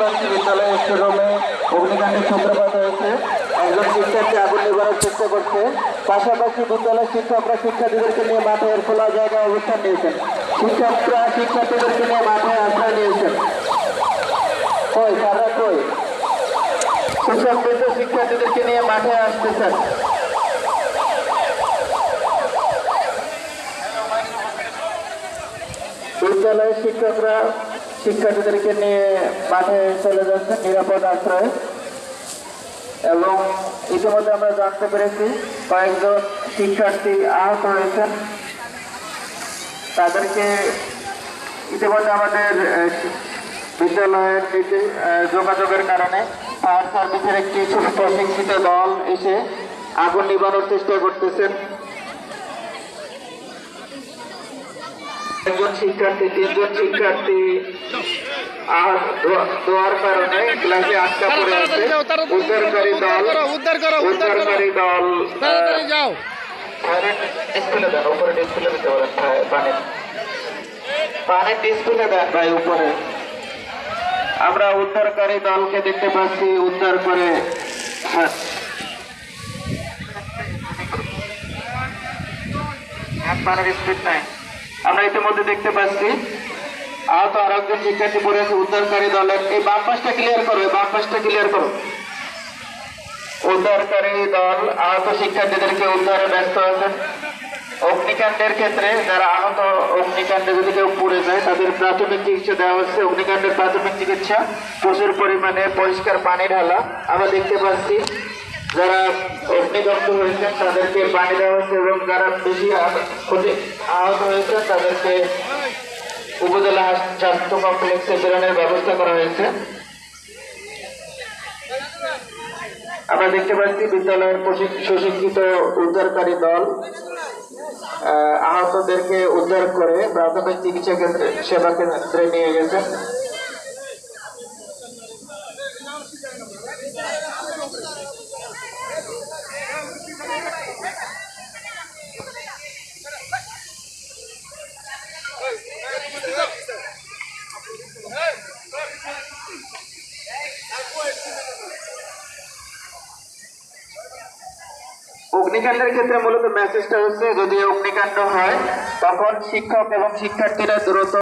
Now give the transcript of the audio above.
পাচ্ছি বিদ্যালয়ের স্টোরুমে অগ্নিকাণ্ডের সূত্রপাত হয়েছে। একজন শিক্ষার্থী আগুন নিবারণের চেষ্টা করছে। পাশাপাশি বিদ্যালয়ের শিক্ষকরা শিক্ষার্থীদেরকে নিয়ে মাঠের খোলা জায়গায় অবস্থান নিয়েছেন। শিক্ষকরা শিক্ষার্থীদেরকে নিয়ে মাঠে আশ্রয় নিয়েছেন। কই তারা কই? শিক্ষার্থীদেরকে নিয়ে মাঠে আসতেছেন। বিদ্যালয়ের শিক্ষকরা শিক্ষার্থীদেরকে নিয়ে মাঠে চলে যাচ্ছেন নিরাপদ আশ্রয়ে। এবং ইতিমধ্যে আমরা জানতে পেরেছি কয়েকজন শিক্ষার্থী আহত হয়েছেন। তাদেরকে ইতিমধ্যে আমাদের বিদ্যালয়ের যোগাযোগের কারণে ফায়ার সার্ভিসের একটি ছোট প্রশিক্ষিত দল এসে আগুন নিবানোর চেষ্টা করতেছেন। একজন শিক্ষার্থী তিনজন শিক্ষার্থী আর দোয়া- দোয়ার কারণে ক্লাসে আটকা পড়ে আছে উদ্ধারকারী দল উদ্ধার করো উদ্ধার করো উদ্ধারকারী দল তাড়াতাড়ি যাও ডিসপ্লে দেন উপরে ডিসপ্লে দিতে পারেন হ্যাঁ, পানির পানির ডিসপ্লে দেন ভাই উপরে আমরা উদ্ধারকারী দলকে দেখতে পাচ্ছি উদ্ধার করে হ্যাঁ। হ্যাঁ, পানির স্পিড নাই আমরা ইতিমধ্যে দেখতে পাচ্ছি। আহত আর একজন শিক্ষার্থী পড়ে আছে উদ্ধারকারী দলের। এই বাম পাশটা ক্লিয়ার করো, এই বাম পাশটা ক্লিয়ার করো। উদ্ধারকারী দল, আহত শিক্ষার্থীদেরকে উদ্ধারে ব্যস্ত আছেন অগ্নিকাণ্ডের ক্ষেত্রে যারা আহত অগ্নিকাণ্ডে যদি কেউ পড়ে যায়, তাদের প্রাথমিক চিকিৎসা দেওয়া হচ্ছে। অগ্নিকাণ্ডের প্রাথমিক চিকিৎসা প্রচুর পরিমাণে পরিষ্কার পানি ঢালা। আমরা দেখতে পাচ্ছি যারা অগ্নিদগ্ধ হয়েছেন, তাদেরকে পানি দেওয়া হয়েছে এবং যারা বেশি ক্ষতি আহত হয়েছেন তাদেরকে উপজেলা স্বাস্থ্য কমপ্লেক্সে প্রেরণের ব্যবস্থা করা হয়েছে। আমরা দেখতে পাচ্ছি বিদ্যালয়ের সুশিক্ষিত উদ্ধারকারী দল আহতদেরকে উদ্ধার করে প্রাথমিক চিকিৎসা কেন্দ্রে, সেবা কেন্দ্রে নিয়ে গেছে। অগ্নিকাণ্ডের ক্ষেত্রে মূলত মেসেজটা হচ্ছে যদি অগ্নিকাণ্ড হয় তখন শিক্ষক এবং শিক্ষার্থীরা দ্রুত